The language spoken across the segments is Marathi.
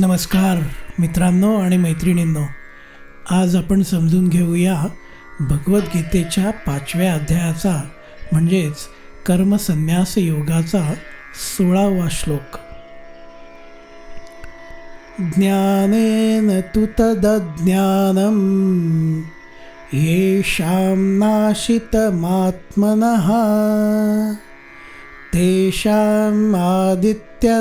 नमस्कार मित्रांनो आणि मैत्रिणींनो. आज आपण समजून घेऊया भगवद्गीतेच्या पाचव्या अध्यायाचा म्हणजेच कर्मसन्यास योगाचा सोळावा श्लोक. ज्ञानेन तु तदज्ञानम येषां नाशितमात्मनः तेषाम् आदित्यवज्ञानं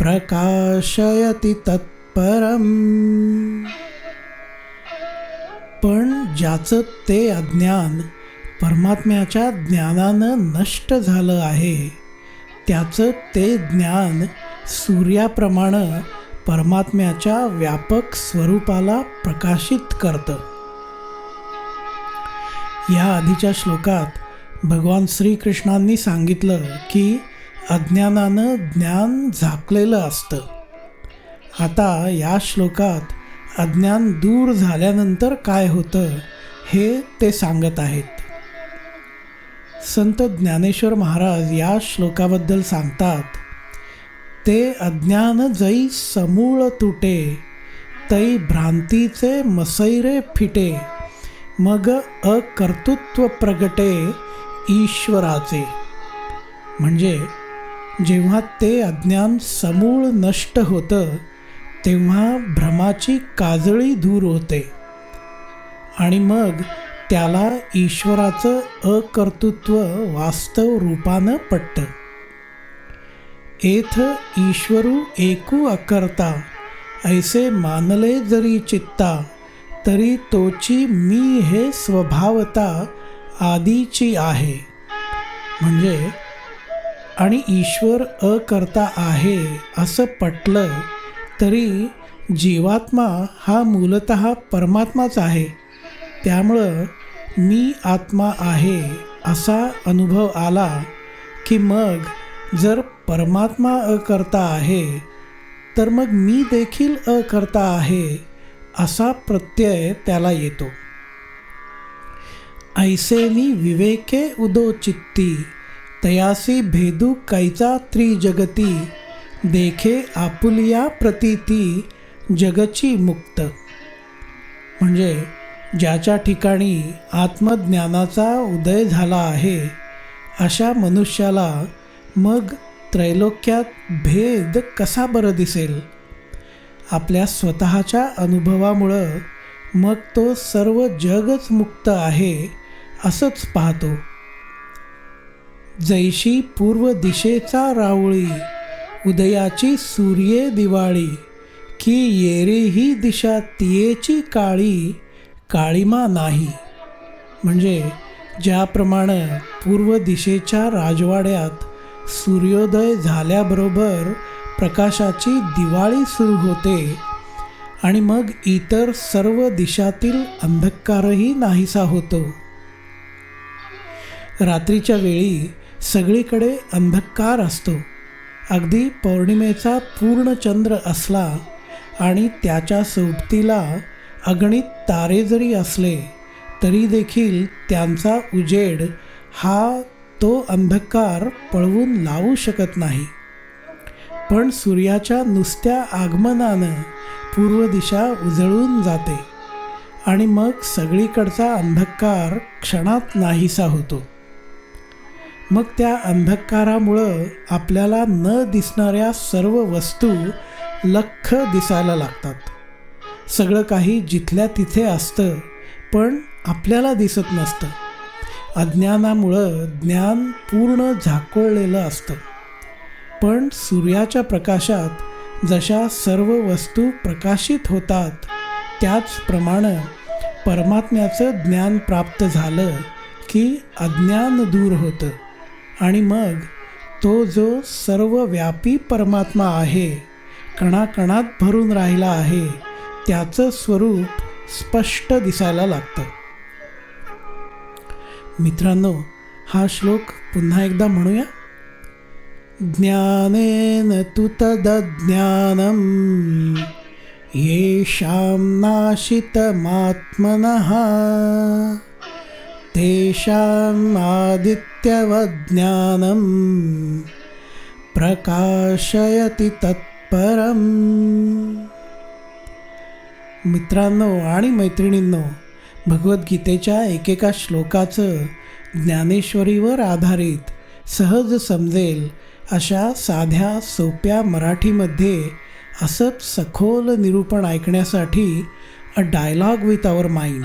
प्रकाशयति तत्परम। पण ज्याचं ते अज्ञान परमात्म्याच्या ज्ञानानं नष्ट झालं आहे त्याचं ते ज्ञान सूर्याप्रमाणे परमात्म्याच्या व्यापक स्वरूपाला प्रकाशित करतं. या आधीच्या श्लोकात भगवान श्रीकृष्णांनी सांगितलं की अज्ञानानं ज्ञान झाकलेलं असतं. आता या श्लोकात अज्ञान दूर झाल्यानंतर काय होतं हे ते सांगत आहेत. संत ज्ञानेश्वर महाराज या श्लोकाबद्दल सांगतात ते अज्ञान जई समूळ तुटे तई भ्रांतीचे मसैरे फिटे मग अकर्तृत्व प्रगटे ईश्वराचे. म्हणजे जेव्हा ते अज्ञान समूळ नष्ट होतं तेव्हा भ्रमाची काजळी दूर होते. आणि मग त्याला ईश्वराचं अकर्तृत्व वास्तव रूपानं पटतं. एथ ईश्वरू एकू अकर्ता ऐसे मानले जरी चित्ता तरी तोची मी हे स्वभावता आधीची आहे. म्हणजे आणि ईश्वर अकर्ता आहे असं पटलं तरी जीवात्मा हा मूलत परमात्माच आहे. त्यामुळं मी आत्मा आहे असा अनुभव आला की मग जर परमात्मा अकर्ता आहे तर मग मी देखील अकर्ता आहे असा प्रत्यय त्याला येतो. ऐसेनी विवेके उदो चित्ती तयासी भेदू कैचा त्रिजगती देखे आपुलिया प्रतीती जगची मुक्त. म्हणजे ज्याच्या ठिकाणी आत्मज्ञानाचा उदय झाला आहे अशा मनुष्याला मग त्रैलोक्यात भेद कसा बरं दिसेल? आपल्या स्वतःच्या अनुभवामुळं मग तो सर्व जगच मुक्त आहे असंच पाहतो. जैशी पूर्व दिशेचा रावळी उदयाची सूर्ये दिवाळी की येरे ही दिशा तियेची काळी काळीमा नाही. म्हणजे ज्याप्रमाणे पूर्व दिशेच्या राजवाड्यात सूर्योदय झाल्याबरोबर प्रकाशाची दिवाळी सुरू होते आणि मग इतर सर्व दिशातील अंधकारही नाहीसा होतो. रात्रीच्या वेळी सगळीकडे अंधकार असतो. अगदी पौर्णिमेचा पूर्ण चंद्र असला आणि त्याच्या सोबतीला अगणित तारे जरी असले तरी देखील त्यांचा उजेड हा तो अंधकार पळवून लावू शकत नाही. पण सूर्याच्या नुसत्या आगमनानं पूर्व दिशा उजळून जाते आणि मग सगळीकडचा अंधकार क्षणात नाहीसा होतो. मग त्या अंधकारामुळं आपल्याला न दिसणाऱ्या सर्व वस्तू लख दिसायला लागतात. सगळं काही जिथल्या तिथे असतं पण आपल्याला दिसत नसतं. अज्ञानामुळं ज्ञान पूर्ण झाकोळलेलं असतं. पण सूर्याच्या प्रकाशात जशा सर्व वस्तू प्रकाशित होतात त्याचप्रमाणे परमात्म्याचं ज्ञान प्राप्त झालं की अज्ञान दूर होतं. आणि मग तो जो सर्वव्यापी परमात्मा आहे कणाकणात भरून राहिला आहे त्याचं स्वरूप स्पष्ट दिसायला लागतं. मित्रांनो हा श्लोक पुन्हा एकदा म्हणूया. ज्ञानेन तु तदज्ञानम येषां नाशितमात्मनः। तेषाम् आदित्यवज्ञानं प्रकाशयति तत्परम्। मित्रांनो आणि मैत्रिणींनो भगवद्गीतेच्या एकेका श्लोकाचं ज्ञानेश्वरीवर आधारित सहज समजेल अशा साध्या सोप्या मराठीमध्ये असंच सखोल निरूपण ऐकण्यासाठी a dialogue with our mind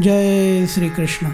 Jai Shrikrishna.